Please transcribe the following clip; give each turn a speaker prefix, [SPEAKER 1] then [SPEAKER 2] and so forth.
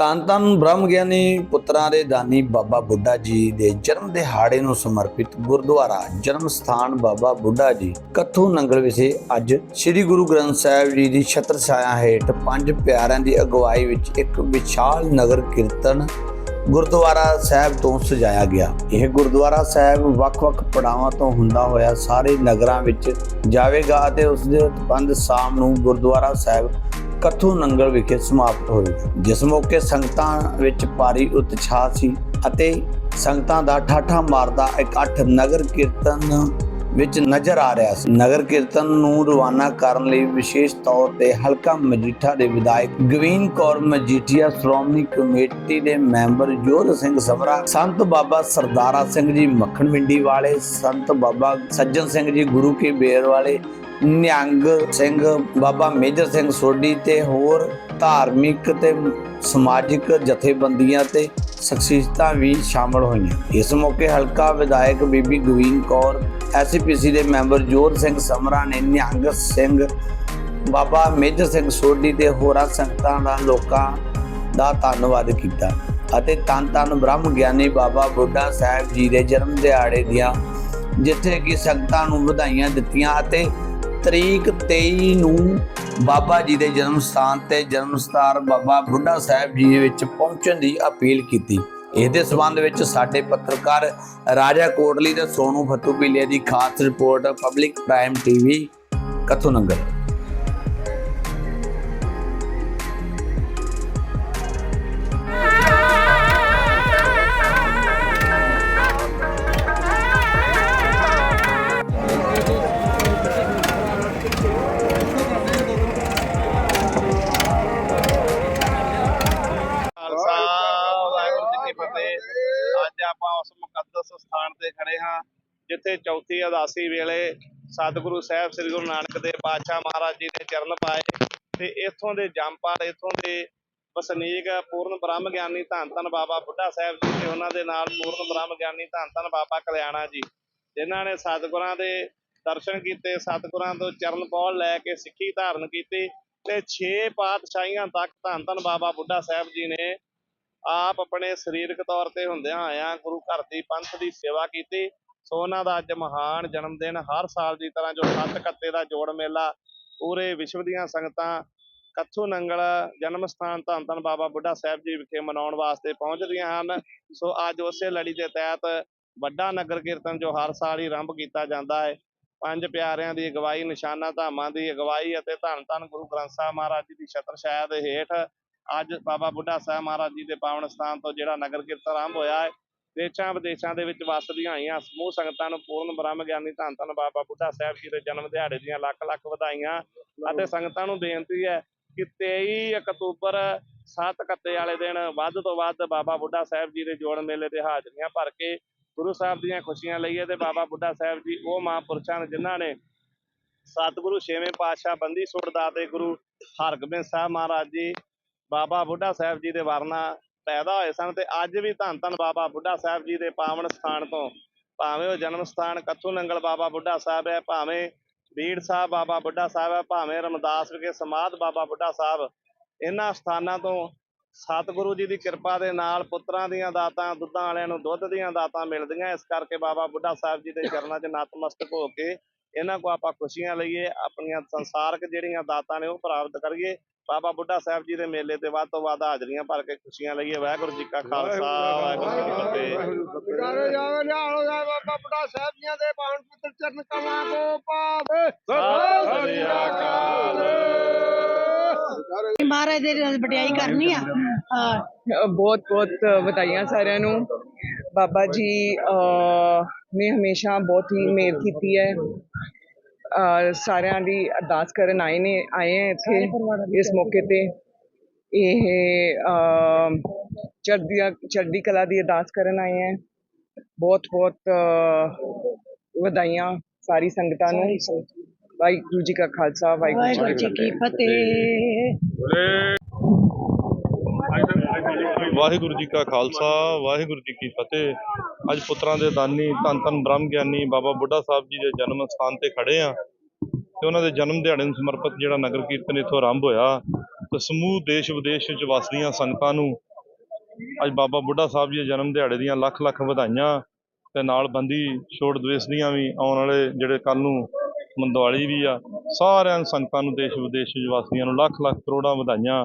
[SPEAKER 1] ਧੰਨ ਧੰਨ ਬ੍ਰਹਮ ਗਿਆਨੀ ਪੁੱਤਰਾਂ ਦੇ ਦਾਨੀ ਬਾਬਾ ਬੁੱਢਾ ਜੀ ਦੇ ਜਨਮ ਦਿਹਾੜੇ ਨੂੰ ਸਮਰਪਿਤ ਗੁਰਦੁਆਰਾ ਜਨਮ ਸਥਾਨ ਬਾਬਾ ਬੁੱਢਾ ਜੀ, ਕੱਥੂ ਨੰਗਲ ਵਿਖੇ ਅੱਜ ਸ੍ਰੀ ਗੁਰੂ ਗ੍ਰੰਥ ਸਾਹਿਬ ਜੀ ਦੀ ਛਤਰ ਛਾਇਆ ਹੇਠ ਪੰਜ ਪਿਆਰਿਆਂ ਦੀ ਅਗਵਾਈ ਵਿੱਚ ਇੱਕ ਵਿਸ਼ਾਲ ਨਗਰ ਕੀਰਤਨ ਗੁਰਦੁਆਰਾ ਸਾਹਿਬ ਤੋਂ ਸਜਾਇਆ ਗਿਆ। ਇਹ ਗੁਰਦੁਆਰਾ ਸਾਹਿਬ ਵੱਖ-ਵੱਖ ਪੜਾਵਾਂ ਤੋਂ ਹੁੰਦਾ ਹੋਇਆ ਸਾਰੇ ਨਗਰਾਂ ਵਿੱਚ ਜਾਵੇਗਾ ਅਤੇ ਉਸ ਦੇ ਉਤਪੰਦ ਸ਼ਾਮ ਨੂੰ ਗੁਰਦੁਆਰਾ ਸਾਹਿਬ ਕੱਥੂ ਨੰਗਲ ਵਿਖੇ ਸਮਾਪਤ ਹੋਵੇਗਾ ਜਿਸ ਮੌਕੇ ਸੰਗਤਾਂ ਵਿੱਚ ਭਾਰੀ ਉਤਸ਼ਾਹ ਸੀ ਅਤੇ ਸੰਗਤਾਂ ਦਾ ਠਾਠਾ ਮਾਰਦਾ ਇਕੱਠ ਨਗਰ ਕੀਰਤਨ ਵਿੱਚ ਨਜ਼ਰ ਆ ਰਿਹਾ ਸੀ। ਨਗਰ ਕੀਰਤਨ ਨੂੰ ਰਵਾਨਾ ਕਰਨ ਲਈ ਵਿਸ਼ੇਸ਼ ਤੌਰ ਤੇ ਹਲਕਾ ਮਜੀਠਾ ਦੇ ਵਿਧਾਇਕ ਗਵੀਨ ਕੌਰ ਮਜੀਠੀਆ, ਸ਼੍ਰੋਮਣੀ ਕਮੇਟੀ ਦੇ ਮੈਂਬਰ ਜੋਧ ਸਿੰਘ ਸਮਰਾ ਸੰਤ ਬਾਬਾ ਸਰਦਾਰਾ ਸਿੰਘ ਜੀ ਮੱਖਣ ਮਿੰਡੀ ਵਾਲੇ, ਸੰਤ ਬਾਬਾ ਸੱਜਣ ਸਿੰਘ ਜੀ ਗੁਰੂ ਕੇ ਬੇਰ ਵਾਲੇ ਨਿਹੰਗ ਸਿੰਘ, ਬਾਬਾ ਮੇਜਰ ਸਿੰਘ ਸੋਢੀ ਤੇ ਹੋਰ ਧਾਰਮਿਕ ਤੇ ਸਮਾਜਿਕ ਜਥੇਬੰਦੀਆਂ ਤੇ ਸ਼ਖਸੀਅਤਾਂ ਵੀ ਸ਼ਾਮਲ ਹੋਈਆਂ। ਇਸ ਮੌਕੇ ਹਲਕਾ ਵਿਧਾਇਕ ਬੀਬੀ ਗਵੀਨ ਕੌਰ ਐਸਪੀਸੀ ਦੇ ਮੈਂਬਰ ਜੋਰ ਸਿੰਘ ਸਮਰਾ ਨੇ ਨਿਹੰਗ ਸਿੰਘ, ਬਾਬਾ ਮੇਜਰ ਸਿੰਘ ਸੋਢੀ ਤੇ ਹੋਰਾਂ ਸੰਗਤਾਂ ਦਾ ਲੋਕਾਂ ਦਾ ਧੰਨਵਾਦ ਕੀਤਾ ਅਤੇ ਤਨ ਤਨ ਬ੍ਰਹਮ ਗਿਆਨੀ ਬਾਬਾ ਬੁੱਢਾ ਸਾਹਿਬ ਜੀ ਦੇ ਜਨਮ ਦਿਹਾੜੇ ਦੀਆਂ ਜਿੱਥੇ ਕਿ ਸੰਗਤਾਂ ਨੂੰ ਵਧਾਈਆਂ ਦਿੱਤੀਆਂ ਅਤੇ ਤਰੀਕ 23 ਨੂੰ ਬਾਬਾ ਜੀ ਦੇ ਜਨਮ ਸਥਾਨ ਤੇ ਜਨਮ ਸਥਾਨ ਬਾਬਾ ਬੁੱਢਾ ਸਾਹਿਬ ਜੀ ਵਿੱਚ ਪਹੁੰਚਣ ਦੀ ਅਪੀਲ ਕੀਤੀ। ਇਹਦੇ ਦੇ ਸਬੰਧ ਵਿੱਚ ਸਾਡੇ ਪੱਤਰਕਾਰ ਰਾਜਾ ਕੋਟਲੀ ਤੇ ਸੋਨੂ ਫੱਤੂ ਪੀਲੇ ਦੀ ਖਾਸ report, public prime TV Kathu Nangal
[SPEAKER 2] ਜਿੱਥੇ ਚੌਥੀ ਉਦਾਸੀ ਵੇਲੇ ਸਤਿਗੁਰੂ ਸਾਹਿਬ ਸ੍ਰੀ ਗੁਰੂ ਨਾਨਕ ਦੇਵ ਪਾਤਸ਼ਾਹ ਮਹਾਰਾਜ ਜੀ ਨੇ ਚਰਨ ਪਾਏ ਤੇ ਇੱਥੋਂ ਦੇ ਜੰਮਪਾਲ ਇੱਥੋਂ ਦੇ ਵਸਨੀਕ ਪੂਰਨ ਬ੍ਰਹਮ ਗਿਆਨੀ ਧੰਨ ਧੰਨ ਬਾਬਾ ਬੁੱਢਾ ਸਾਹਿਬ ਜੀ ਤੇ ਉਹਨਾਂ ਦੇ ਨਾਲ ਪੂਰਨ ਬ੍ਰਹਮ ਗਿਆਨੀ ਧੰਨ ਧੰਨ ਬਾਬਾ ਕਲਿਆਣਾ ਜੀ, ਜਿਨ੍ਹਾਂ ਨੇ ਸਤਿਗੁਰਾਂ ਦੇ ਦਰਸ਼ਨ ਕੀਤੇ, ਸਤਿਗੁਰਾਂ ਤੋਂ ਚਰਨ ਪੌਲ ਲੈ ਕੇ ਸਿੱਖੀ ਧਾਰਨ ਕੀਤੀ ਤੇ 6 ਪਾਤਸ਼ਾਹੀਆਂ ਤੱਕ ਧੰਨ ਧੰਨ ਬਾਬਾ ਬੁੱਢਾ ਸਾਹਿਬ ਜੀ ਨੇ ਆਪ ਆਪਣੇ ਸਰੀਰਕ ਤੌਰ ਤੇ ਹੁੰਦਿਆਂ ਆਇਆਂ ਗੁਰੂ ਘਰ ਦੀ ਪੰਥ ਦੀ ਸੇਵਾ ਕੀਤੀ ਸੋ ਉਹਨਾਂ ਦਾ ਅੱਜ ਮਹਾਨ ਜਨਮ ਦਿਨ ਹਰ ਸਾਲ ਦੀ ਤਰ੍ਹਾਂ ਜੋ ਸੱਤ ਕੱਤੇ ਦਾ ਜੋੜ ਮੇਲਾ, ਪੂਰੇ ਵਿਸ਼ਵ ਦੀਆਂ ਸੰਗਤਾਂ ਕੱਥੂ ਨੰਗਲ, ਜਨਮ ਸਥਾਨ ਧੰਨ ਧੰਨ ਬਾਬਾ ਬੁੱਢਾ ਸਾਹਿਬ ਜੀ ਵਿਖੇ ਮਨਾਉਣ ਵਾਸਤੇ ਪਹੁੰਚਦੀਆਂ ਹਨ। ਸੋ ਅੱਜ ਉਸੇ ਲੜੀ ਦੇ ਤਹਿਤ ਵੱਡਾ ਨਗਰ ਕੀਰਤਨ ਜੋ ਹਰ ਸਾਲ ਹੀ ਆਰੰਭ ਕੀਤਾ ਜਾਂਦਾ ਹੈ। ਪੰਜ ਪਿਆਰਿਆਂ ਦੀ ਅਗਵਾਈ, ਨਿਸ਼ਾਨਾ ਧਾਮਾਂ ਦੀ ਅਗਵਾਈ ਅਤੇ ਧੰਨ ਧੰਨ ਗੁਰੂ ਗ੍ਰੰਥ ਸਾਹਿਬ ਮਹਾਰਾਜ ਜੀ ਦੀ ਛਤਰ ਛਾਇਆ ਦੇ ਹੇਠ ਅੱਜ ਬਾਬਾ ਬੁੱਢਾ ਸਾਹਿਬ ਮਹਾਰਾਜ ਜੀ ਦੇ ਪਾਵਨ ਸਥਾਨ ਤੋਂ ਜਿਹੜਾ ਨਗਰ ਕੀਰਤਨ ਆਰੰਭ ਹੋਇਆ ਹੈ ਦੇਸ਼ਾਂ ਵਿਦੇਸ਼ਾਂ ਦੇ ਵਿੱਚ ਵਸਦੀਆਂ ਹੋਈਆਂ ਸਮੂਹ ਸੰਗਤਾਂ ਨੂੰ ਪੂਰਨ ਬ੍ਰਹਮ ਗਿਆਨੀ ਧੰਨ ਧੰਨ ਬਾਬਾ ਬੁੱਢਾ ਸਾਹਿਬ ਜੀ ਦੇ ਜਨਮ ਦਿਹਾੜੇ ਦੀਆਂ ਲੱਖ ਲੱਖ ਵਧਾਈਆਂ ਅਤੇ ਸੰਗਤਾਂ ਨੂੰ ਬੇਨਤੀ ਹੈ ਕਿ 23 ਅਕਤੂਬਰ ਸੱਤ ਕੱਤੇ ਵਾਲੇ ਦਿਨ ਵੱਧ ਤੋਂ ਵੱਧ ਬਾਬਾ ਬੁੱਢਾ ਸਾਹਿਬ ਜੀ ਦੇ ਜੋੜ ਮੇਲੇ ਤੇ ਹਾਜ਼ਰੀਆਂ ਭਰ ਕੇ ਗੁਰੂ ਸਾਹਿਬ ਦੀਆਂ ਖੁਸ਼ੀਆਂ ਲਈਏ ਤੇ ਬਾਬਾ ਬੁੱਢਾ ਸਾਹਿਬ ਜੀ, ਉਹ ਮਹਾਂਪੁਰਸ਼ਾਂ ਨੇ ਜਿਨ੍ਹਾਂ ਨੇ ਸਤਿਗੁਰੂ ਛੇਵੇਂ ਪਾਤਸ਼ਾਹ ਬੰਦੀ ਸੁਰਦਾ ਤੇ ਗੁਰੂ ਹਰਗੋਬਿੰਦ ਸਾਹਿਬ ਮਹਾਰਾਜ ਜੀ, ਬਾਬਾ ਬੁੱਢਾ ਸਾਹਿਬ ਜੀ ਦੇ ਵਰਨਾ ਪੈਦਾ ਹੋਏ ਸਨ ਤੇ ਅੱਜ ਵੀ ਧੰਨ ਧੰਨ ਬਾਬਾ ਬੁੱਢਾ ਸਾਹਿਬ ਜੀ ਦੇ ਪਾਵਨ ਸਥਾਨ ਤੋਂ ਭਾਵੇਂ ਉਹ ਜਨਮ ਸਥਾਨ ਕੱਥੂ ਨੰਗਲ ਬਾਬਾ ਬੁੱਢਾ ਸਾਹਿਬ ਹੈ, ਭਾਵੇਂ ਬੀੜ ਸਾਹਿਬ ਬਾਬਾ ਬੁੱਢਾ ਸਾਹਿਬ ਹੈ, ਭਾਵੇਂ ਰਮਦਾਸ ਵਿਖੇ ਸਮਾਧ ਬਾਬਾ ਬੁੱਢਾ ਸਾਹਿਬ, ਇਹਨਾਂ ਸਥਾਨਾਂ ਤੋਂ ਸਤਿਗੁਰੂ ਜੀ ਦੀ ਕਿਰਪਾ ਦੇ ਨਾਲ ਪੁੱਤਰਾਂ ਦੀਆਂ ਦਾਤਾਂ, ਦੁੱਧਾਂ ਵਾਲਿਆਂ ਨੂੰ ਦੁੱਧ ਦੀਆਂ ਦਾਤਾਂ ਮਿਲਦੀਆਂ, ਇਸ ਕਰਕੇ ਬਾਬਾ ਬੁੱਢਾ ਸਾਹਿਬ ਜੀ ਦੇ ਚਰਨਾਂ 'ਚ ਨਤਮਸਤਕ ਹੋ ਕੇ ਇਹਨਾਂ ਕੋ ਆਪਾਂ ਖੁਸ਼ੀਆਂ ਲਈਏ ਆਪਣੀਆਂ ਸੰਸਾਰਕ ਜਿਹੜੀਆਂ ਦਾਤਾਂ ਨੇ ਉਹ ਪ੍ਰਾਪਤ ਕਰੀਏ। ਬਾਬਾ ਬੁੱਢਾ ਸਾਹਿਬ ਜੀ ਦੇ ਮੇਲੇ ਤੇ ਵੱਧ ਤੋਂ ਵੱਧ ਹਾਜ਼ਰੀਆਂ ਭਰ ਕੇ ਖੁਸ਼ੀਆਂ ਲਈਏ। ਵਾਹਿਗੁਰੂ ਜੀ ਕਾ ਖਾਲਸਾ ਵਾਹਿਗੁਰੂ ਜੀ ਕੀ ਫਤਿਹ।
[SPEAKER 3] ਵਿਚਾਰੇ ਜਾਵੇ ਨਿਹਾਲੋ ਜਾਵੇ ਬਾਬਾ ਬੁੱਢਾ ਸਾਹਿਬ ਜੀਆਂ ਦੇ। ਪਾਵਨ ਪੁੱਤਰ ਚਰਨ ਕਮਲਾਂ ਕੋ ਪਾਵੇ
[SPEAKER 2] ਸਤਿ ਸ੍ਰੀ ਅਕਾਲ।
[SPEAKER 4] ਮਹਾਰਾਜ ਦੇ ਵਡਿਆਈ ਕਰਨੀ ਆ।
[SPEAKER 5] ਬਹੁਤ ਬਹੁਤ ਵਧਾਈਆਂ ਸਾਰਿਆਂ ਨੂੰ। ਬਾਬਾ ਜੀ ਨੇ ਹਮੇਸ਼ਾ ਬਹੁਤ ਹੀ ਮਿਹਰ ਕੀਤੀ ਹੈ। ਸਾਰਿਆਂ ਦੀ ਅਰਦਾਸ ਕਰਨ ਆਏ ਨੇ ਆਏ ਹੈ ਇੱਥੇ ਇਸ ਮੌਕੇ ਤੇ। ਇਹ ਅਹ, ਚੜ੍ਹਦੀ ਚੜ੍ਹਦੀ ਕਲਾ ਦੀ ਅਰਦਾਸ ਕਰਨ ਆਏ ਹੈ। ਬਹੁਤ ਬਹੁਤ ਵਧਾਈਆਂ ਸਾਰੀ ਸੰਗਤਾਂ ਨੂੰ। ਵਾਹਿਗੁਰੂ ਜੀ ਕਾ ਖਾਲਸਾ
[SPEAKER 4] ਵਾਹਿਗੁਰੂ ਜੀ ਕੀ ਫਤਿਹ।
[SPEAKER 6] ਵਾਹਿਗੁਰੂ ਜੀ ਕਾ ਖਾਲਸਾ, ਵਾਹਿਗੁਰੂ ਜੀ ਕੀ ਫਤਿਹ। ਅੱਜ ਪੁੱਤਰਾਂ ਦੇ ਦਾਨੀ, ਧੰਨ ਧੰਨ ਬ੍ਰਹਮ ਗਿਆਨੀ ਬਾਬਾ ਬੁੱਢਾ ਸਾਹਿਬ ਜੀ ਦੇ ਜਨਮ ਸਥਾਨ ਤੇ ਖੜੇ ਆ। ਤੇ ਉਹਨਾਂ ਦੇ ਜਨਮ ਦਿਹਾੜੇ ਨੂੰ ਸਮਰਪਿਤ ਜਿਹੜਾ ਨਗਰ ਕੀਰਤਨ ਇੱਥੋਂ ਆਰੰਭ ਹੋਇਆ, ਤੇ ਸਮੂਹ ਦੇਸ਼ ਵਿਦੇਸ਼ ਵਿੱਚ ਵਸਦੀਆਂ ਸੰਗਤਾਂ ਨੂੰ ਅੱਜ ਬਾਬਾ ਬੁੱਢਾ ਸਾਹਿਬ ਜੀ ਦੇ ਜਨਮ ਦਿਹਾੜੇ ਦੀਆਂ ਲੱਖ ਲੱਖ ਵਧਾਈਆਂ ਤੇ ਨਾਲ ਬੰਦੀ ਛੋੜ ਦਵੇਸ ਦੀਆਂ ਵੀ ਆਉਣ ਵਾਲੇ ਜਿਹੜੇ ਕੱਲ ਨੂੰ ਮੰਦਵਾਲੀ ਵੀ ਆ, ਸਾਰਿਆਂ ਸੰਗਤਾਂ ਨੂੰ ਦੇਸ਼ ਵਿਦੇਸ਼ ਵਿੱਚ ਵਾਸੀਆਂ ਨੂੰ ਲੱਖ ਲੱਖ ਕਰੋੜਾਂ ਵਧਾਈਆਂ।